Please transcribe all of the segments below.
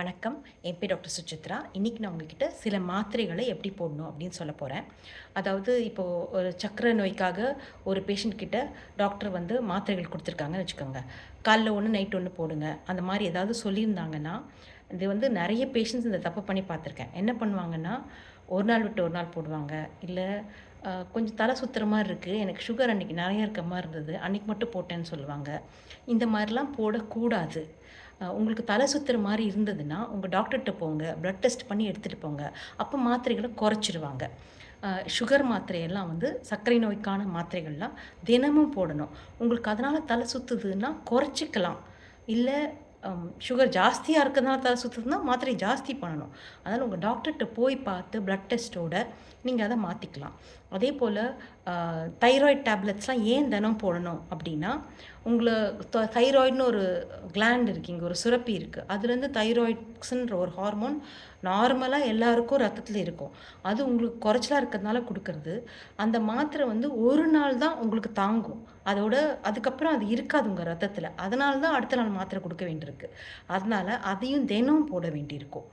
வணக்கம். என் பேர் டாக்டர் சுசித்ரா. இன்றைக்கி நான் உங்ககிட்ட சில மாத்திரைகளை எப்படி போடணும் அப்படின்னு சொல்ல போகிறேன் அதாவது இப்போது ஒரு சக்கரை நோய்க்காக ஒரு பேஷண்ட் கிட்ட டாக்டர் வந்து மாத்திரைகள் கொடுத்துருக்காங்கன்னு வச்சுக்கோங்க. காலைல ஒன்று நைட் ஒன்று போடுங்க. அந்த மாதிரி ஏதாவது சொல்லியிருந்தாங்கன்னா இது வந்து நிறைய பேஷண்ட்ஸ் இந்த தப்பு பண்ணி பார்த்துருக்கேன். என்ன பண்ணுவாங்கன்னா ஒரு நாள் விட்டு ஒரு நாள் போடுவாங்க. இல்லை கொஞ்சம் தலை சுத்துற மாதிரி இருக்குது எனக்கு சுகர் அன்றைக்கி நிறைய இருக்க மாதிரி இருந்தது. அன்றைக்கி மட்டும் போட்டேன்னு சொல்லுவாங்க. இந்த மாதிரிலாம் போடக்கூடாது. உங்களுக்கு தலை சுற்றுற மாதிரி இருந்ததுன்னா உங்கள் டாக்டர்கிட்ட போங்க ப்ளட் டெஸ்ட் பண்ணி எடுத்துகிட்டு போங்க. அப்போ மாத்திரைகளை குறைச்சிருவாங்க. சுகர் மாத்திரையெல்லாம் வந்து சர்க்கரை நோய்க்கான மாத்திரைகள்லாம் தினமும் போடணும். உங்களுக்கு அதனால் தலை சுற்றுதுன்னா குறைச்சிக்கலாம். இல்லை சுகர் ஜாஸ்தியாக இருக்கிறதுனால தலை சுற்றுதுன்னா மாத்திரை ஜாஸ்தி பண்ணணும். அதனால் உங்கள் டாக்டர்கிட்ட போய் பார்த்து ப்ளட் டெஸ்ட்டோட நீங்கள் அதை மாற்றிக்கலாம் அதே போல் தைராய்டு டேப்லெட்ஸ்லாம் ஏன் தினம் போடணும் அப்படின்னா உங்களை தைராய்டுன்னு ஒரு கிளாண்ட் இருக்குது இங்கே ஒரு சுரப்பி இருக்குது அதுலேருந்து தைராய்ட்ஸ்ன்ற ஒரு ஹார்மோன் நார்மலாக எல்லாருக்கும் ரத்தத்தில் இருக்கும். அது உங்களுக்கு குறைச்சலாக இருக்கிறதுனால கொடுக்கறது. அந்த மாத்திரை வந்து ஒரு நாள் தான் உங்களுக்கு தாங்கும். அதோட அதுக்கப்புறம் அது இருக்காது உங்கள் ரத்தத்தில். அதனால தான் அடுத்த நாள் மாத்திரை கொடுக்க வேண்டியிருக்கு. அதனால் அதையும் தினம் போட வேண்டியிருக்கும்.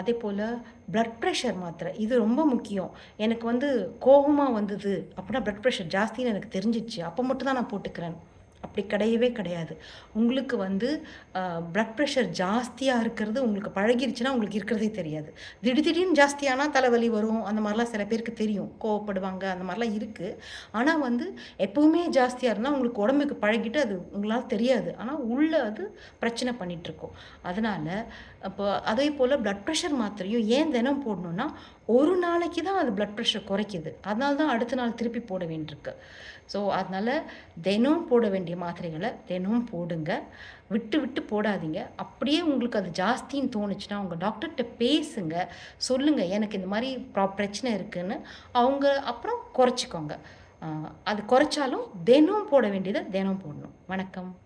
அதே போல் ப்ளட் ப்ரெஷர் மாத்திரை இது ரொம்ப முக்கியம். எனக்கு வந்து கோபமாக வந்தது அப்படின்னா ப்ளட் ப்ரெஷர் ஜாஸ்தின்னு எனக்கு தெரிஞ்சிச்சு அப்போ மட்டும் தான் நான் போட்டுக்கிறேன். அப்படி கிடையவே கிடையாது. உங்களுக்கு வந்து ப்ளட் ப்ரெஷர் ஜாஸ்தியாக இருக்கிறது உங்களுக்கு பழகிருச்சுன்னா உங்களுக்கு இருக்கிறதே தெரியாது. திடீர் திடீர்னு ஜாஸ்தியானால் தலைவலி வரும் அந்த மாதிரிலாம் சில பேருக்கு தெரியும். கோவப்படுவாங்க அந்த மாதிரிலாம் இருக்குது ஆனால் வந்து எப்போவுமே ஜாஸ்தியாக இருந்தால் உங்களுக்கு உடம்புக்கு பழகிட்டு அது உங்களால் தெரியாது. ஆனால் உள்ளே அது பிரச்சனை பண்ணிகிட்ருக்கோம் அதனால் இப்போ அதே போல் ப்ளட் ப்ரெஷர் மாத்திரையும் ஏன் தினம் போடணும்னா ஒரு நாளைக்கு தான் அது ப்ளட் ப்ரெஷர் குறைக்குது. அதனால தான் அடுத்த நாள் திருப்பி போட வேண்டியிருக்கு. ஸோ அதனால் தினம் போட வேண்டிய மாத்திரைகளை தினமும் போடுங்க. விட்டு விட்டு போடாதீங்க. அப்படியே உங்களுக்கு அது ஜாஸ்தின்னு தோணுச்சுன்னா உங்கள் டாக்டர்கிட்ட பேசுங்க. சொல்லுங்கள் எனக்கு இந்த மாதிரி ப்ரா பிரச்சனை இருக்குன்னு. அவங்க அப்புறம் குறைச்சிக்கோங்க. அது குறைச்சாலும் தினம் போட வேண்டியதை தினம் போடணும். வணக்கம்.